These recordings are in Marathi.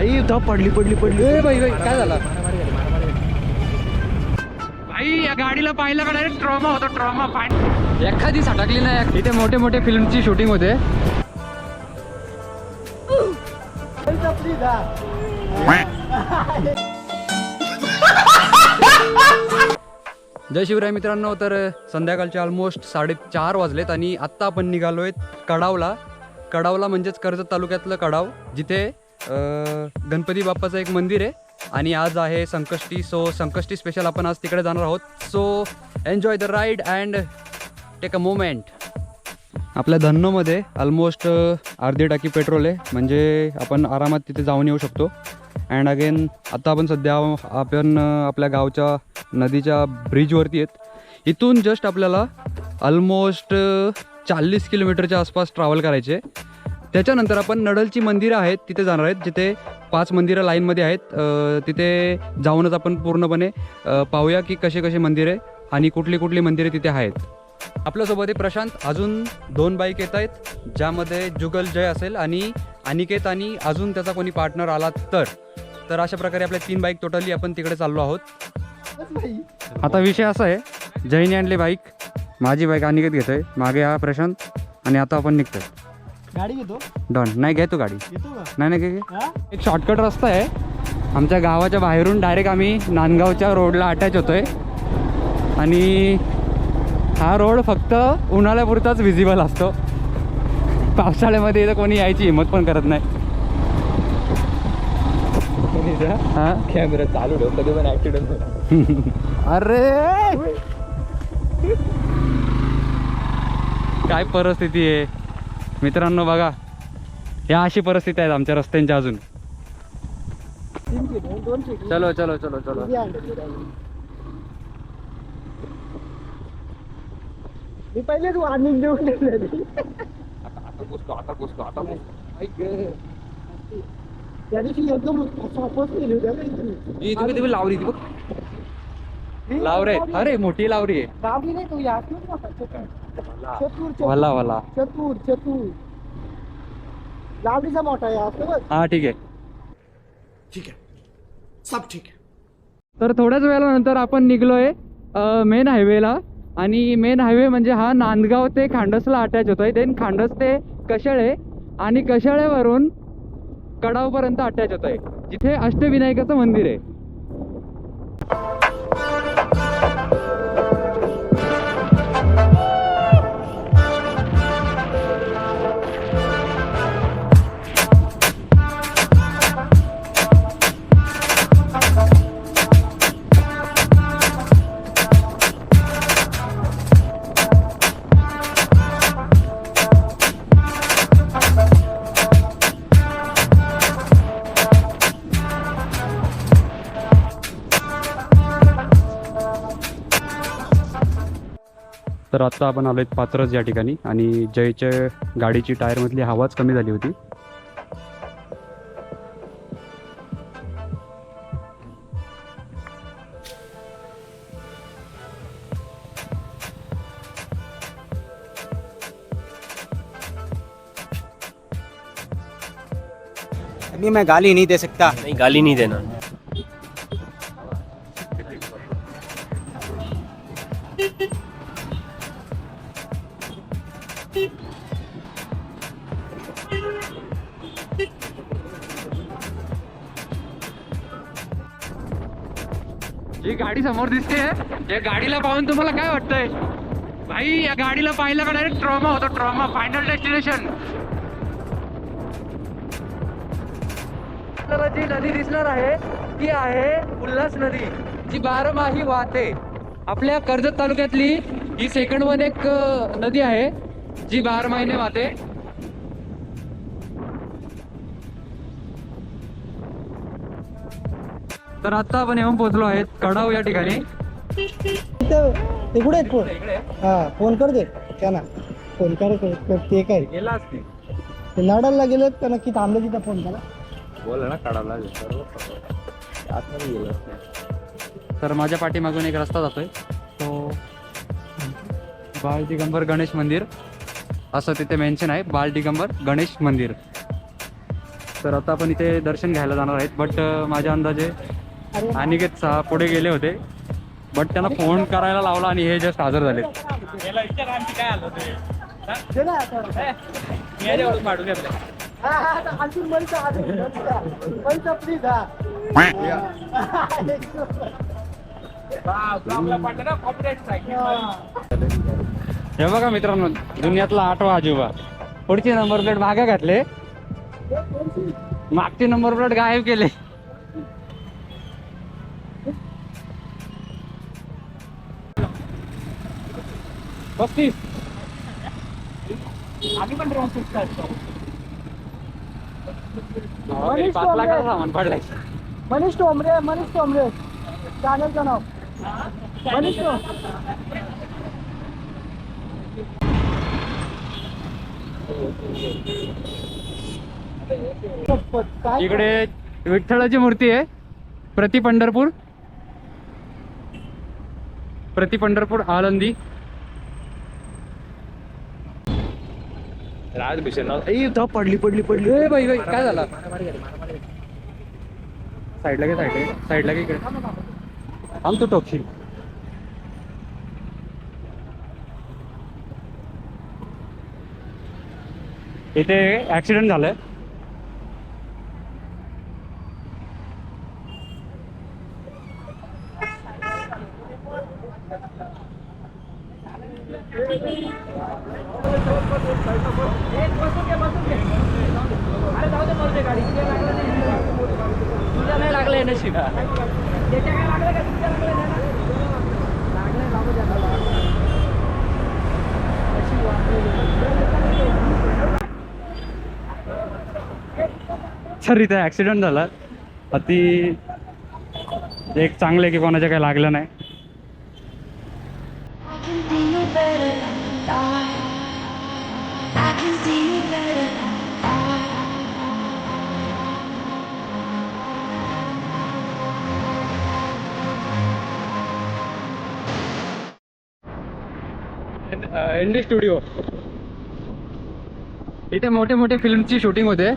ए धाप पडली पडली पडली. ए बाई बाई काय झालं? भाई या गाडीला पाहिलं का डायरेक्ट ट्रॉमा होता ट्रॉमा एखादी सटकली ना इथे मोठे मोठे फिल्मची शूटिंग होते. जय शिवराय मित्रांनो तर संध्याकाळचे ऑलमोस्ट साडेचार वाजलेत आणि आत्ता आपण निघालो आहेत कडावला. कडावला म्हणजेच कर्जत तालुक्यातलं कडाव जिथे गणपती बाप्पाचं एक मंदिर आहे आणि आज आहे संकष्टी सो संकष्टी स्पेशल आपण आज तिकडे जाणार आहोत. So enjoy the ride and take a moment आपल्या धन्नोमध्ये ऑलमोस्ट अर्धी टाकी पेट्रोल आहे. म्हणजे आपण आरामात तिथे जाऊन येऊ शकतो. अँड अगेन आता आपण सध्या आपण आपल्या गावच्या नदीच्या ब्रिजवरती आहेत. इथून जस्ट आपल्याला ऑलमोस्ट चाळीस किलोमीटरच्या आसपास ट्रॅव्हल करायचे त्याच्यानंतर आपण नडलची मंदिरं आहेत तिथे जाणार आहेत जिथे पाच मंदिरं लाईनमध्ये आहेत. तिथे जाऊनच आपण पूर्णपणे पाहूया की कसे कसे मंदिरे आणि कुठली कुठली मंदिरे तिथे आहेत. आपल्यासोबत हे प्रशांत. अजून दोन बाईक येत आहेत ज्यामध्ये जुगल जय असेल आणि अनिकेत आणि अजून त्याचा कोणी पार्टनर आला तर. तर अशा प्रकारे आपल्या तीन बाईक टोटली आपण तिकडे चाललो आहोत. आता विषय असा आहे जयने आणले बाईक माझी बाईक अनिकेत घेतोय. मागे हा प्रशांत आणि आता आपण निघतोय. गाडी घेतो? डन नाही घेतो गाडी. घेतो का? नाही नाही घे, घे. हा? एक शॉर्टकट रस्ता आहे. आमच्या गावाच्या बाहेरून डायरेक्ट आम्ही नांदगावच्या रोडला अटॅच होतोय. आणि हा रोड फक्त उन्हाळ्यापुरताच व्हिजिबल असतो. पावसाळ्यामध्ये इथं कोणी यायची हिंमत पण करत नाही. हा? कॅमेरा चालू ठेव कधी पण ऍक्सिडेंट अरे! काय परिस्थिती आहे? मित्रांनो बघा या अशी परिस्थिती आहेत आमच्या रस्त्यांच्या अजून. चलो चलो चलो चलो. मी पहिलेच वार्निंग देऊन ठेवलेली त्या दिवशी एकदम सॉपच केली होती. तुम्ही तुम्ही लावरी ती बघ. लावरे अरे मोठी लावरी आहे. गावी नाही तू या. चतुर वाला वाला. चतुर चतुर. लावडीचा मोठा आहे हा ठीक आहे. ठीक है सब ठीक है तर थोड्याच वेळा नंतर आपण निघलोय मेन हायवेला आणि मेन हायवे म्हणजे हा नांदगाव ते खांडसला अटॅच होतोय. देन खांडस ते कशाळे आणि कशाळेवरून कडावपर्यंत अटॅच होतोय. जिथे अष्टविनायकाचं मंदिर आहे. तर आत्ता आपण आलो आहेत पात्रच या ठिकाणी आणि जयच्या गाडीची टायरमधली हवाच कमी झाली होती. अभी मैं गाली नहीं दे सकता। नहीं गाली नहीं देना। ही गाडी समोर दिसते. या गाडीला पाहून तुम्हाला काय वाटतंय? भाई या गाडीला पाहिलं का डायरेक्ट ट्रॉमा होता? ट्रॉमा फायनल डेस्टिनेशन आपल्याला जी नदी दिसणार आहे ती आहे उल्हास नदी. जी बारमाही वाहते. आपल्या कर्जत तालुक्यातली ही सेकंड वन एक नदी आहे जी बार महिने वाहते. तर आता आपण येऊन पोहोचलो आहेत. कडाव या ठिकाणी. ते कुठे आहेत फोन हा फोन कर दे. त्यांना फोन कर कर- ते काय? गेला असते ते नाडाला गेलेत का? नक्की थांबले तिथं फोन करा. तर माझ्या पाठीमागून एक रस्ता जातोय. तो बाळ दिगंबर गणेश मंदिर. असं तिथे मेन्शन आहे. बाळ दिगंबर गणेश मंदिर. तर आता आपण इथे दर्शन घ्यायला जाणार आहेत. बट माझ्या अंदाजे अनिकेत सहा पुढे गेले होते बट त्यांना फोन करायला लावला आणि हे जस्ट हजर झाले. हा, हा, हा हा. हे. बघा मित्रांनो दुनियातला आठवा आजोबा. पुढची नंबर प्लेट मागे घातले. मागची नंबर प्लेट गायब केले. पस्तीस मनीष पाच लाखाचं टोमरे. सामान पडलाय. मनीष टोमरे मनीष टोमरे चॅनलचं नाव. मनीष काय इकडे विठ्ठलाची मूर्ती आहे. प्रति पंढरपूर. प्रति पंढरपूर आळंदी. पडली पडली पडली. ए बाई बाई काय झालं? साईडला घे साईड साईडला घे इकडे. थांब तू टोकशील इथे ऍक्सिडेंट झालंय. सर इथे ऍक्सिडेंट झाला. अति एक चांगलं आहे की कोणाच्या काही लागलं नाही. एन डी स्टुडिओ इथे मोठे मोठे फिल्मची शूटिंग होते.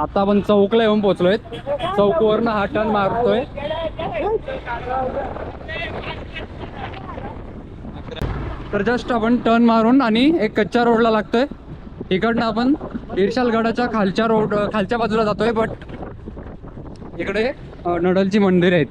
आता आपण चौकला येऊन पोहोचलोय. चौकवरनं हा टर्न मारतोय. तर जस्ट आपण टर्न मारून आणि एक कच्च्या रोडला लागतोय. इकडनं आपण इर्शालगडाच्या खालच्या रोड खालच्या बाजूला जातोय बट इकडे नडलची मंदिर आहेत.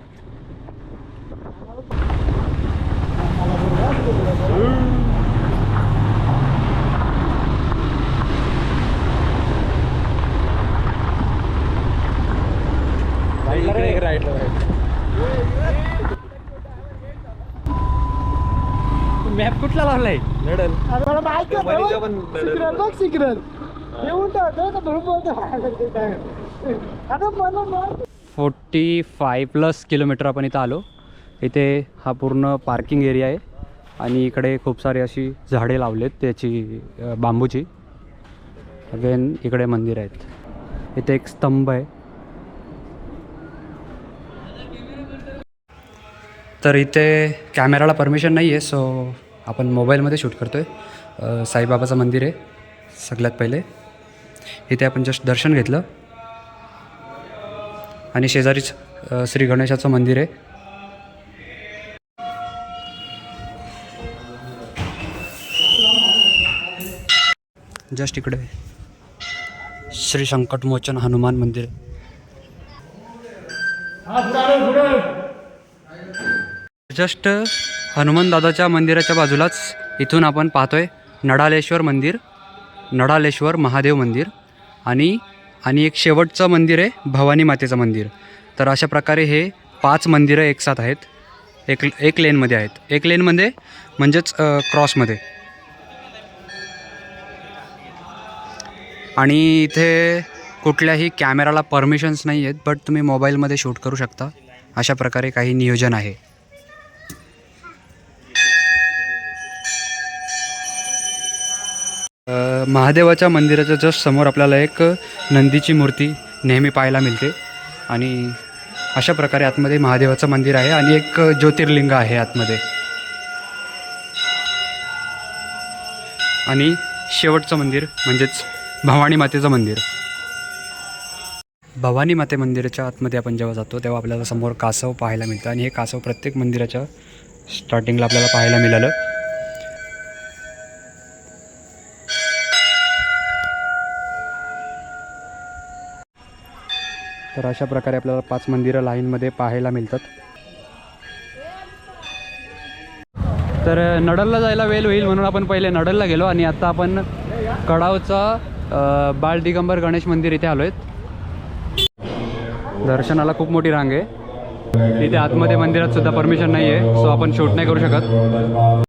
मॅप कुठला लावलाय? सिग्नल बघ सिग्नल येऊन फोर्टी फाय प्लस किलोमीटर आपण इथं आलो. इथे हा पूर्ण पार्किंग एरिया आहे. आणि इकडे खूप सारी अशी झाडे लावलेत त्याची बांबूची. अगेन इकडे मंदिर आहेत. इथे एक स्तंभ आहे. तर इथे कॅमेराला परमिशन नाही आहे सो आपण मोबाईलमध्ये शूट करतो आहे साईबाबाचं मंदिर आहे सगळ्यात पहिले. इथे आपण जस्ट दर्शन घेतलं. आणि शेजारीच श्री गणेशाचं मंदिर आहे. जस्ट इकडे. श्री संकटमोचन हनुमान मंदिर. जस्ट हनुमानदादाच्या मंदिराच्या बाजूलाच इथून आपण पाहतोय नडालेश्वर मंदिर नडालेश्वर महादेव मंदिर आणि आणि एक शेवटचं मंदिर आहे भवानी मातेचं मंदिर. तर अशा प्रकारे हे पाच मंदिरं एकसाथ आहेत. एक एक लेनमध्ये आहेत. एक लेनमध्ये म्हणजेच क्रॉसमध्ये. आणि इथे कुठल्याही कॅमेराला परमिशन्स नाही आहेत बट तुम्ही मोबाईलमध्ये शूट करू शकता. अशा प्रकारे काही नियोजन आहे. महादेवाच्या मंदिराच्या जस्ट समोर आपल्याला एक नंदीची मूर्ती नेहमी पाहायला मिळते. आणि अशा प्रकारे आतमध्ये महादेवाचं मंदिर आहे आणि एक ज्योतिर्लिंग आहे आतमध्ये. आणि शेवटचं मंदिर म्हणजेच भवानी मातेचं मंदिर. भवानी माते मंदिराच्या आतमध्ये आपण जेव्हा जातो तेव्हा आपल्याला समोर कासव पाहायला मिळतं. आणि हे कासव प्रत्येक मंदिराच्या स्टार्टिंगला आपल्याला पाहायला मिळालं. तर अशा प्रकारे आपल्याला पाच मंदिरं लाईनमध्ये पाहायला मिळतात. तर नडलला जायला वेळ होईल म्हणून आपण पहिले नडलला गेलो आणि आता आपण कडावचा बाळ दिगंबर गणेश मंदिर इथे आलो आहेत दर्शनाला खूप मोठी रांग आहे. इथे आतमध्ये मंदिरात सुद्धा परमिशन नाही आहे सो आपण शूट नाही करू शकत.